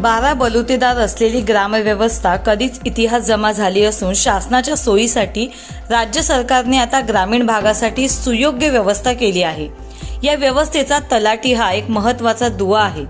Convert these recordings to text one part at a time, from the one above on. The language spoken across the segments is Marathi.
बारा बलुतेदार असलेली ग्रामव्यवस्था कधीच इतिहास जमा झाली असून शासनाच्या सोयीसाठी राज्य सरकारने आता ग्रामीण भागासाठी सुयोग्य व्यवस्था केली आहे. या व्यवस्थेचा तलाठी हा एक महत्त्वाचा दुवा आहे.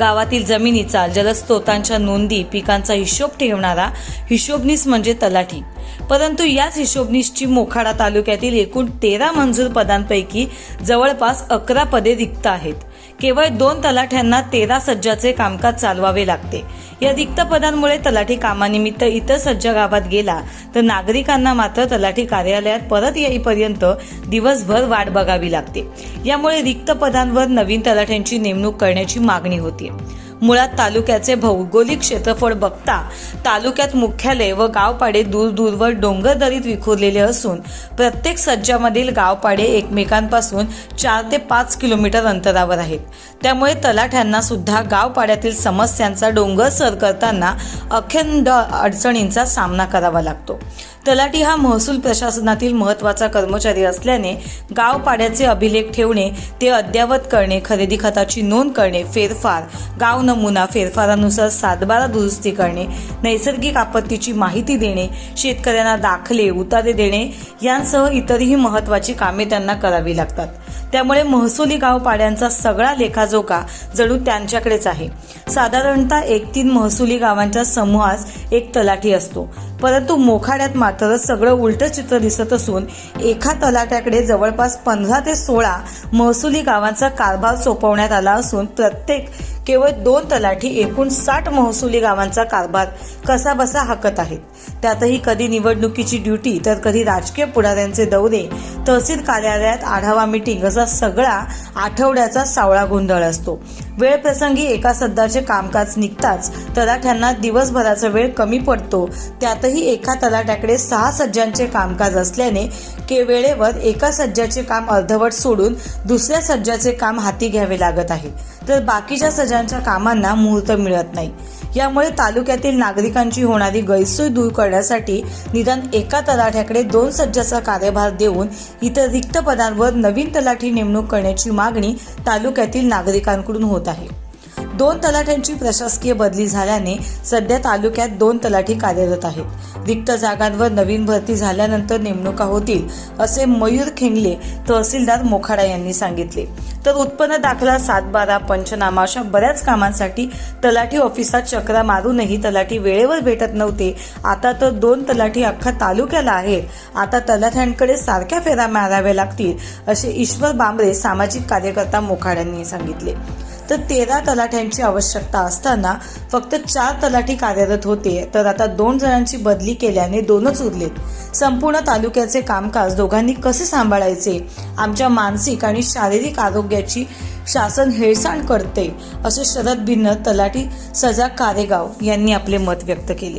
गावातील जमिनीचा जलस्रोतांच्या नोंदी पिकांचा हिशोब ठेवणारा हिशोबनीस म्हणजे तलाठी. परंतु याच हिशोबनीसची मोखाडा तालुक्यातील एकूण तेरा मंजूर पदांपैकी जवळपास अकरा पदे रिक्त आहेत. केवळ दोन तलाठ्यांना तेरा सज्जाचे कामकाज चालवावे लागते. या रिक्त पदांमुळे तलाठी कामानिमित्त इतर सज्ज गावात गेला तर नागरिकांना मात्र तलाठी कार्यालयात परत येईपर्यंत दिवसभर वाट बघावी लागते. यामुळे रिक्त पदांवर नवीन तलाठ्यांची नेमणूक करण्याची मागणी होती मुळात तालुक्याचे भौगोलिक क्षेत्रफळ बघता तालुक्यात मुख्यालय व गावपाडे दूरदूरवर डोंगर डोंगरदरीत विखुरलेले असून प्रत्येक सज्जामधील गावपाडे एकमेकांपासून चार ते पाच किलोमीटर अंतरावर आहेत. त्यामुळे तलाठ्यांना सुद्धा गावपाड्यातील समस्यांचा डोंगर सर करताना अखंड अडचणींचा सामना करावा लागतो. तलाठी हा महसूल प्रशासनातील महत्त्वाचा कर्मचारी असल्याने गावपाड्याचे अभिलेख ठेवणे ते अद्ययावत करणे खरेदी खताची नोंद करणे फेरफार गाव नमुना फेरफारानुसार सातबारा दुरुस्ती करणे नैसर्गिक आपत्तीची माहिती देणे शेतकऱ्यांना दाखले उतारे देणे यांसह इतरही महत्वाची कामे त्यांना करावी लागतात. त्यामुळे महसुली गाव पाड्यांचा सगळा लेखाजोखा जणू त्यांच्याकडेच आहे. साधारणतः एक तीन महसुली गावांच्या समूहास एक तलाठी असतो. परंतु मोखाड्यात मात्र सगळं उलटं चित्र दिसत असून एका तलाट्याकडे जवळपास पंधरा ते सोळा महसुली गावांचा कारभार सोपवण्यात आला असून प्रत्येक केवळ दोन तलाठी एकूण साठ महसुली गावांचा कारभार कसा बसा हाकत आहेत. त्यातही कधी निवडणुकीची ड्युटी तर कधी राजकीय पुढाऱ्यांचे दौरे तहसील कार्यालयात आढावा मिटिंग असा सगळा आठवड्याचा सावळा गोंधळ असतो. वेळप्रसंगी एका सद्दाचे कामकाज निघताच तलाठ्यांना दिवसभराचा वेळ कमी पडतो. त्यातही एका तलाठ्याकडे सहा सज्जांचे कामकाज असल्याने के वेळेवर एका सज्जाचे काम अर्धवट सोडून दुसऱ्या सज्जाचे काम हाती घ्यावे लागत आहे. तर बाकीच्या सज्जा सज्जांच्या कामांना मुहूर्त मिळत नाही. यामुळे तालुक्यातील नागरिकांची होणारी गैरसोय दूर करण्यासाठी निदान एका तलाठ्याकडे दोन सज्जाचा कार्यभार देऊन इतर रिक्त पदांवर नवीन तलाठी नेमणूक करण्याची मागणी तालुक्यातील नागरिकांकडून होत आहे. दोन तलाठ्यांची प्रशासकीय बदली झाल्याने सध्या तालुक्यात दोन तलाठी कार्यरत आहेत. रिक्त जागांवर नवीन भरती झाल्यानंतर नेमणुका होतील असे मयूर खेंगले तहसीलदार मोखाडा यांनी सांगितले. तर उत्पन्न दाखला सातबारा पंचनामा अशा बऱ्याच कामांसाठी तलाठी ऑफिसात चक्रा मारूनही तलाठी वेळेवर भेटत नव्हते. आता तर दोन तलाठी अख्खा तालुक्याला आहेत. आता तलाठ्यांकडे सारख्या फेऱ्या माराव्या लागतील असे ईश्वर बांबरे सामाजिक कार्यकर्ता मोखाड्यांनी सांगितले. तर तेरा तलाठ्यांची आवश्यकता असताना फक्त चार तलाठी कार्यरत होते. तर आता दोन जणांची बदली केल्याने दोनच उरलेत. संपूर्ण तालुक्याचे कामकाज दोघांनी कसे सांभाळायचे? आमच्या मानसिक आणि शारीरिक आरोग्याची शासन हेळसांड करते असे शरद भिन्न तलाठी सजा कारेगाव यांनी आपले मत व्यक्त केले.